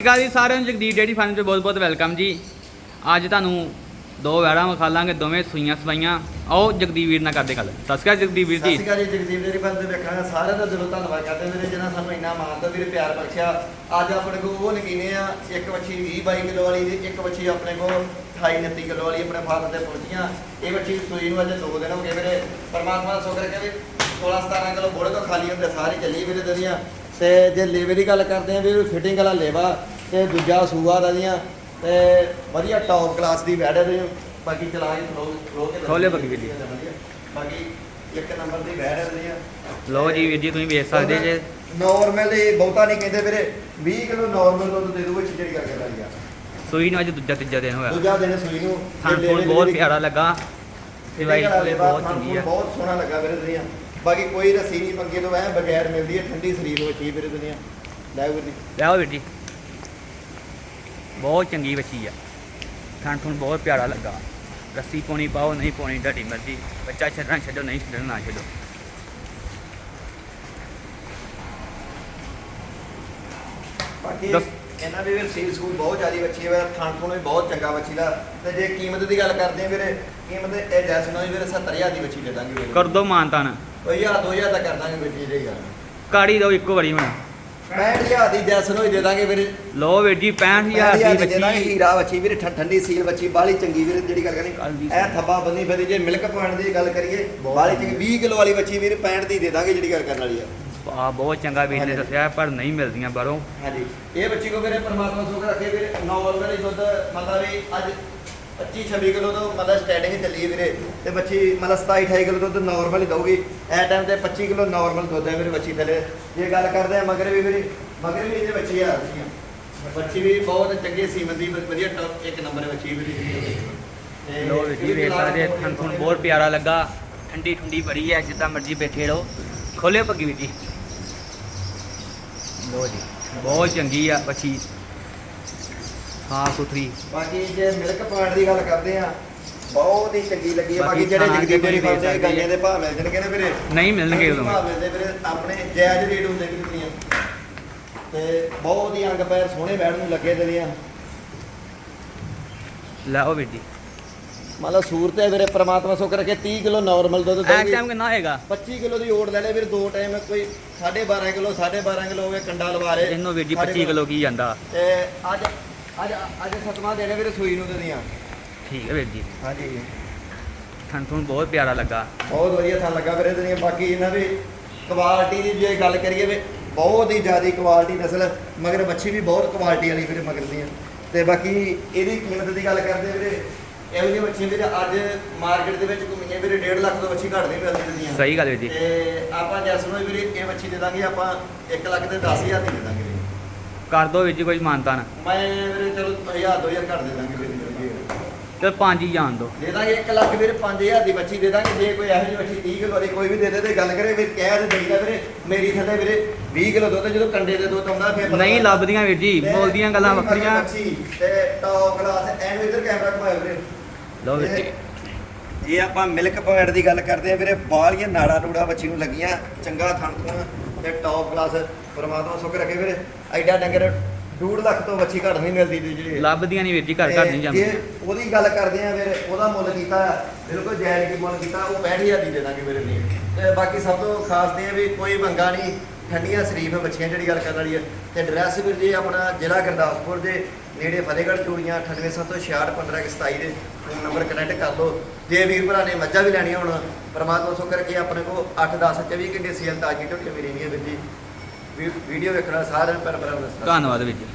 ਗੱਲ ਜੀ ਸਾਰਿਆਂ ਨੂੰ, ਜਗਦੀਪ ਡੇਡੀ ਫਾਰਮ ਤੇ ਬਹੁਤ ਬਹੁਤ ਵੈਲਕਮ ਜੀ। ਅੱਜ ਤੁਹਾਨੂੰ ਦੋ ਵੈੜਾਂ ਵਿਖਾ ਲਾਂਗੇ, ਦੋਵੇਂ ਸੂਈਆਂ ਸਵਾਈਆਂ। ਆਓ ਜਗਦੀਪ ਵੀਰ ਨਾਲ ਕਰਦੇ ਗੱਲ। ਸਤਿ ਸ਼੍ਰੀ ਅਕਾਲ ਜਗਦੀਪ ਵੀਰ ਸਤਿ ਸ਼੍ਰੀ ਅਕਾਲ ਜੀ, ਜਗਦੀਪ ਦੇ ਰਿਫੰਦ ਦੇ ਵੇਖਾਂਗਾ ਸਾਰਿਆਂ ਦਾ ਦਿਲੋਂ ਧੰਨਵਾਦ ਕਰਦੇ ਵੀਰੇ, ਜਿਨ੍ਹਾਂ ਸਾਨੂੰ ਇੰਨਾ ਮਾਣ ਵੀਰੇ, ਪਿਆਰ ਬਖਸ਼ਿਆ। ਅੱਜ ਆਪਣੇ ਕੋਲ ਉਹ ਨਗੀਨੇ ਆ, ਇੱਕ ਵੱਛੀ 20 22 ਕਿਲੋ ਵਾਲੀ ਤੇ ਇੱਕ ਵੱਛੀ ਆਪਣੇ ਕੋਲ 28 29 ਕਿਲੋ ਵਾਲੀ ਆਪਣੇ ਫਾਰਮ ਤੇ ਪਹੁੰਚੀਆਂ। ਇਹ ਵੱਛੀ ਸੂਈ ਨੂੰ ਅੱਜ ਦੋ ਦਿਨ ਹੋ ਗਏ ਵੀਰੇ। ਪਰਮਾਤਮਾ ਦਾ ਸ਼ੁਕਰ ਹੈ ਵੀ 16 17 ਕਿਲੋ ਬੋੜੇ ਤੋਂ ਖਾਲੀ ਹੁੰਦੇ, ਸਾਰੇ ਚੱਲੀ ਵੀਰੇ ਦੁਨੀਆ। ਤੇ ਜੇ ਲੇਵੇ ਦੀ ਗੱਲ ਕਰਦੇ ਆ ਵੀ ਫਿਟਿੰਗ ਵਾਲਾ ਲੇਵਾ ਤੇ ਦੂਜਾ ਸੂਆ ਦਾ ਦੀਆਂ ਤੇ ਵਧੀਆ ਟੌਪ ਕਲਾਸ ਦੀ ਵੈਡ ਦੇ ਬਾਕੀ ਚਲਾ ਕੇ ਖਲੋ ਖਲੋ ਕੇ ਖੋਲੇ ਬਾਕੀ ਵੀਰ ਜੀ। ਬਾਕੀ ਇੱਕ ਨੰਬਰ ਦੀ ਵੈਡ ਹੈ ਲਓ ਜੀ ਵੀਰ ਜੀ ਤੁਸੀਂ ਵੇਖ ਸਕਦੇ ਜੇ। ਨਾਰਮਲ ਇਹ ਬਹੁਤਾ ਨਹੀਂ ਕਹਿੰਦੇ ਵੀਰੇ। 20 ਕਿਲੋ ਨਾਰਮਲ ਦੁੱਧ ਦੇ ਦੂਗੇ ਜਿਹੜੀ ਕਰਕੇ ਲਾਈ ਆ ਸੂਈ ਨੂੰ ਅੱਜ ਦੂਜਾ ਤੀਜਾ ਦਿਨ ਹੋਇਆ। ਦੂਜਾ ਦਿਨ ਸੂਈ ਨੂੰ। ਲੇਵੇ ਬਹੁਤ ਪਿਆਰਾ ਲੱਗਾ। ਤੇ ਵਾਈ ਇਹਦੇ ਨਾਲ ਫੁੱਲੇ ਲੇਵਾ ਬਹੁਤ ਚੰਗੀ ਆ। ਬਹੁਤ ਸੋਹਣਾ ਲੱਗਾ ਵੀਰੇ ਦੁਨੀਆ ਬਾਕੀ ਕੋਈ ਰੱਸੀ ਨਹੀਂ ਪੰਗੇ ਤੋਂ ਐ ਬਗੈਰ ਮਿਲਦੀ ਹੈ ਠੰਡੀ ਸਰੀਰ ਵਿੱਚ ਹੀ ਵੀਰੇ ਦੁਨੀਆ। ਲੈ ਵੀਰ ਜੀ। ਲਿਆਓ ਵੀਰ ਜੀ। ਬਹੁਤ ਚੰਗੀ ਬੱਚੀ ਆ। ਥਣ ਥਣ ਬਹੁਤ ਪਿਆਰਾ ਲੱਗਾ। ਰੱਸੀ ਪਾਉਣੀ ਪਾਓ ਨਹੀਂ ਪਾਉਣੀ ਤੁਹਾਡੀ ਮਰਜ਼ੀ। ਬੱਚਾ ਛੱਡਣਾ ਛੱਡੋ ਨਹੀਂ ਛੱਡਣਾ ਨਾ ਛੱਡੋ। ਬਾਕੀ ਇਹਨਾਂ ਦੀ ਵੀ ਸੀਲ ਸਕੂਲ ਬਹੁਤ ਜ਼ਿਆਦਾ ਬੱਚੀ ਹੈ ਥਣ ਥਣ ਵੀ ਬਹੁਤ ਚੰਗਾ ਬੱਚੀ ਦਾ। ਤੇ ਜੇ ਕੀਮਤ ਦੀ ਗੱਲ ਕਰਦੇ ਆ ਵੀਰੇ ਕੀਮਤ ਇਹ ਜੈਸਨੋ ਵੀਰੇ 70000 ਦੀ ਬੱਚੀ ਦੇ ਦਾਂਗੇ ਵੀਰੇ। ਕਰ ਦੋ ਮਾਨਤਾਨ। ਕੋਈ ਹਜ਼ਾਰ 2000 ਦਾ ਕਰ ਦਾਂਗੇ ਬੱਚੀ ਦੀ ਗੱਲ ਕਾੜੀ ਦੋ ਇੱਕੋ ਵਾਰੀ ਹੁਣ 65000 ਦੀ ਜੈਸਨੋ ਹੀ ਦੇ ਦਾਂਗੇ ਵੀਰੇ। ਲਓ ਵੀਰ ਜੀ 65000 ਹਜ਼ਾਰ ਦੀ ਬੱਚੀ। ਹੀਰਾ ਬੱਚੀ ਵੀਰੇ ਠੰਡੀ ਸੀਲ ਬੱਚੀ ਬਾਲੀ ਚੰਗੀ ਵੀਰੇ ਜਿਹੜੀ ਗੱਲ ਕਰਨੀ। ਇਹ ਥੱਬਾ ਬੰਨੀ ਫਿਰਦੀ ਜੇ ਮਿਲਕ ਪੁਆਇੰਟ ਦੀ ਗੱਲ ਕਰੀਏ ਬਾਲੀ ਚੰਗੀ 20 ਕਿਲੋ ਵਾਲੀ ਬੱਚੀ ਵੀਰੇ 65 ਦੀ ਦੇ ਦਾਂਗੇ ਜਿਹੜੀ ਗੱਲ ਕਰਨ ਵਾਲੀ ਆ। ਆ ਬਹੁਤ ਚੰਗਾ ਵੀਰ ਨੇ ਦੱਸਿਆ ਪਰ ਨਹੀਂ ਮਿਲਦੀਆਂ ਬਾਹਰੋਂ। ਹਾਂਜੀ। ਇਹ ਬੱਚੀ ਕੋ ਵੀਰੇ ਪਰਮਾਤਮਾ ਸੁਖ ਰੱਖੇ ਵੀਰੇ ਨਾਰਮਲ ਹੀ ਦੁੱਧ ਮਤਲਬ ਵੀ ਅੱਜ 25 26 ਕਿਲੋ ਤੋਂ ਮਤਲਬ ਸਟੈਂਡਿੰਗ ਚੱਲੀ ਹੈ ਵੀਰੇ। ਤੇ ਬੱਚੀ ਮਤਲਬ 27 28 ਕਿਲੋ ਦੁੱਧ ਨਾਰਮਲ ਹੀ ਦਊਗੀ। ਐ ਟਾਈਮ ਤੇ 25 ਕਿਲੋ ਨਾਰਮਲ ਦੁੱਧ ਹੈ ਵੀਰੇ ਬੱਚੀ ਥੱਲੇ। ਜੇ ਗੱਲ ਕਰਦੇ ਆ ਮਗਰ ਵੀ ਵੀਰੇ ਮਗਰ ਵੀ ਇਹਦੇ ਬੱਚੀ ਆ ਬੱਚੀ ਵੀ ਬਹੁਤ ਚੰਗੇ ਸੀਮਤ ਦੀ ਵਧੀਆ ਟੌਪ ਇੱਕ ਨੰਬਰ ਬੱਚੀ ਵੀਰੇ। ਤੇ ਲੋ ਜੀ ਵੇਖ ਸਕਦੇ ਥਣ ਥਣ ਬਹੁਤ ਪਿਆਰਾ ਲੱਗਾ। ਠੰਡੀ ਠੰਡੀ ਬੜੀ ਹੈ ਜਿੱਦਾਂ ਮਰਜ਼ੀ ਬੈਠੇ ਰਹੋ। ਖੋਲਿਓ ਪੱਗੀ ਵੀਰ ਜੀ। ਲੋ ਜੀ ਬਹੁਤ ਚੰਗੀ ਆ ਬੱਚੀ ਸਾਫ਼ ਸੁਥਰੀ। ਬਾਕੀ ਜੇ ਮਿਲਕ ਪੁਆਇੰਟ ਦੀ ਗੱਲ ਕਰਦੇ ਆ ਬਹੁਤ ਹੀ ਚੰਗੀ ਲੱਗੀ ਹੈ। ਬਾਕੀ ਬਾਕੀ ਜਿਹੜੇ ਖਾਣਾ ਜਗਦੀਪ ਦੀ ਦੇ ਸਕਦੇ ਗਾਈਆਂ ਦੇ ਭਾਅ ਮਿਲ ਜਾਣਗੇ ਨਾ ਵੀਰੇ? ਨਹੀਂ ਮਿਲਣਗੇ ਉਦੋਂ। ਭਾਅ ਮਿਲਦੇ ਵੀਰੇ ਆਪਣੇ ਜਾਇਜ਼ ਰੇਟ ਹੁੰਦੇ ਕਿੰਨੀਆਂ ਤੇ ਬਹੁਤ ਹੀ ਅੰਗ ਪੈਰ ਸੋਹਣੇ ਬੈਠ ਨੂੰ ਲੱਗੇ ਤੇ ਆ। ਲੈ ਉਹ ਵੀਰ ਜੀ। ਸੂਰਤ ਹੈ ਵੀਰੇ ਪ੍ਰਮਾਤਮਾ ਸੁੱਖ ਰੱਖੇ 30 ਕਿਲੋ ਨਾਰਮਲ ਦੁੱਧ ਐਕ ਦੇਗੀ ਟਾਈਮ ਕਿੰਨਾ ਹੋਏਗਾ? 25 ਕਿਲੋ ਦੀ ਓੜ ਲੈ ਲੈ ਵੀਰੇ ਦੋ ਟਾਈਮ ਕੋਈ 12.5 ਕਿਲੋ 12.5 ਕਿਲੋ ਹੋਵੇ ਕੰਡਾ ਲਵਾ ਰੇ ਇਹਨੂੰ ਵੀਰ ਜੀ 25 ਕਿਲੋ ਕੀ ਜਾਂਦਾ? ਤੇ ਅੱਜ ਅੱਜ ਅੱਜ ਸਤਵਾਂ ਦੇਣੇ ਵੀਰੇ ਸੂਈ ਨੂੰ ਦੇ ਦੀਆਂ ਠੀਕ ਹੈ ਵੀਰ ਜੀ। ਹਾਂਜੀ। ਥਣ ਥਣ ਬਹੁਤ ਪਿਆਰਾ ਲੱਗਾ। ਬਹੁਤ ਵਧੀਆ ਥਾਂ ਲੱਗਾ ਵੀਰੇ ਤੇ ਬਾਕੀ ਇਹਨਾਂ ਦੀ ਕੁਆਲਿਟੀ ਦੀ ਜੇ ਗੱਲ ਕਰੀਏ ਵੀ ਬਹੁਤ ਹੀ ਜ਼ਿਆਦਾ ਕੁਆਲਿਟੀ ਨਸਲ ਮਗਰ ਬੱਚੀ ਵੀ ਬਹੁਤ ਕੁਆਲਿਟੀ ਵਾਲੀ ਵੀਰੇ ਮਗਰ ਦੀਆਂ ਤੇ ਬਾਕੀ ਇਹਦੀ ਕੀਮਤ ਦੀ ਗੱਲ ਕਰਦੇ ਵੀਰੇ ਇਹੋ ਜਿਹੀ ਬੱਚੀਆਂ ਵੀਰੇ ਅੱਜ ਮਾਰਕੀਟ ਦੇ ਵਿੱਚ ਘੁੰਮੀਆਂ ਵੀਰੇ 1.5 ਲੱਖ ਤੋਂ ਬੱਚੀ ਘੱਟ ਨਹੀਂ ਮਿਲਦੀ ਦੀਆਂ ਸਹੀ ਗੱਲ ਵੀਰ ਜੀ। ਤੇ ਆਪਾਂ ਜੈਸ ਨੂੰ ਵੀਰੇ ਇਹ ਬੱਚੀ ਦੇ ਦਾਂਗੇ ਆਪਾਂ 1 ਲੱਖ ਤੇ 10000 ਦੀ ਦੇ ਦਾਂਗੇ। ਕਰ ਦੋ ਵੀਰ ਜੀ ਕੋਈ ਮਾਨਤਾ ਨਾ। ਮੈਂ ਵੀਰੇ ਚਲੋ 1000 2000 ਘੱਟ ਦੇ ਦਾਂਗੇ ਵੀਰੇ ਤੇ ਪੰਜ ਹੀ ਜਾਣ ਦੋ। ਦੇ ਦਾਂਗੇ 1 ਲੱਖ ਵੀਰੇ 5000 ਦੀ ਬੱਚੀ ਦੇ ਦਾਂਗੇ। ਜੇ ਕੋਈ ਇਹੋ ਜਿਹੀ ਬੱਚੀ 30 ਕਿਲੋ ਵਾਲੀ ਕੋਈ ਵੀ ਦੇ ਦੇ ਤੇ ਗੱਲ ਕਰੇ ਵੀ ਕਹਿ ਤੇ ਦੇਈਦਾ ਵੀਰੇ ਮੇਰੀ ਥੱਲੇ ਵੀਰੇ 20 ਕਿਲੋ ਦੁੱਧ ਜਦੋਂ ਕੰਡੇ ਦੇ ਦੁੱਧ ਆਉਂਦਾ ਫਿਰ ਨਹੀਂ। ਲੱਭਦੀਆਂ ਵੀਰ ਜੀ ਬੋਲਦੀਆਂ ਗੱਲਾਂ ਵੱਖਰੀਆਂ। ਤੇ ਟੌਪ ਕਲਾਸ ਐਨ ਇਧਰ ਕੈਮਰਾ ਘੁਮਾਓ ਵੀਰੇ। ਲਓ ਵੀਰ ਜੀ। ਜੇ ਆਪਾਂ ਮਿਲਕ ਪੁਆਇੰਟ ਦੀ ਗੱਲ ਕਰਦੇ ਆ ਵੀਰੇ ਬਾਹਲੀਆਂ ਨਾੜਾ ਨੂੜਾ ਬੱਚੀ ਨੂੰ ਲੱਗੀਆਂ ਚੰਗਾ ਥਣ ਥਣ। ਤੇ ਟੌਪ ਕਲਾਸ ਪਰਮਾਤਮਾ ਸੁੱਖ ਰੱਖੇ ਵੀਰੇ। ਐਡਾ ਡੰਗਰ 2.5 ਲੱਖ ਤੋਂ ਬੱਚੀ ਘੱਟ ਨਹੀਂ ਮਿਲਦੀ ਜੀ ਜਿਹੜੀ ਲੱਭਦੀਆਂ ਨਹੀਂ ਵੀਰ ਜੀ ਘਰ ਘਰ ਨਹੀਂ ਤੇ ਜਾਂਦੀਆਂ ਜੇ ਉਹਦੀ ਗੱਲ ਕਰਦੇ ਆ ਵੀਰੇ ਉਹਦਾ ਮੁੱਲ ਕੀਤਾ ਬਿਲਕੁਲ ਜਾਇਜ਼ ਕੀ ਮੁੱਲ ਕੀਤਾ ਉਹ 65000 ਦੀ ਦੇ ਦਾਂਗੇ ਲਈ। ਤੇ ਬਾਕੀ ਸਭ ਤੋਂ ਖਾਸ ਤੇ ਇਹ ਵੀ ਕੋਈ ਮੰਗਾ ਨਹੀਂ। ਠੰਡੀਆਂ ਸ਼ਰੀਫ ਬੱਚੀਆਂ ਜਿਹੜੀ ਗੱਲ ਕਰਨ ਵਾਲੀ ਹੈ ਤੇ ਐਡਰੈਸ ਵੀਰ ਜੀ ਆਪਣਾ ਜ਼ਿਲ੍ਹਾ ਗੁਰਦਾਸਪੁਰ ਦੇ ਨੇੜੇ ਫਤਿਹਗੜ੍ਹ ਚੂੜੀਆਂ 9876615127 ਦੇ ਫੋਨ ਨੰਬਰ ਕਨੈਕਟ ਕਰ ਲਓ। ਜੇ ਵੀਰ ਭਰਾ ਨੇ ਮੱਝਾਂ ਵੀ ਲੈਣੀਆਂ ਹੁਣ, ਪਰਮਾਤਮਾ ਸੁੱਖ ਕਰਕੇ ਆਪਣੇ ਕੋਲ 8 10 24 ਘੰਟੇ ਸੇਲ ਤਾਜੀ ਢੋਕੇ ਮੇਰੀ ਨਹੀਂ ਹੈ ਵੀਰ ਜੀ। ਵੀਡੀਓ ਵੇਖਣਾ ਸਾਰਿਆਂ ਨੂੰ ਪਰ ਪਰ ਧੰਨਵਾਦ ਵੀਰ ਜੀ।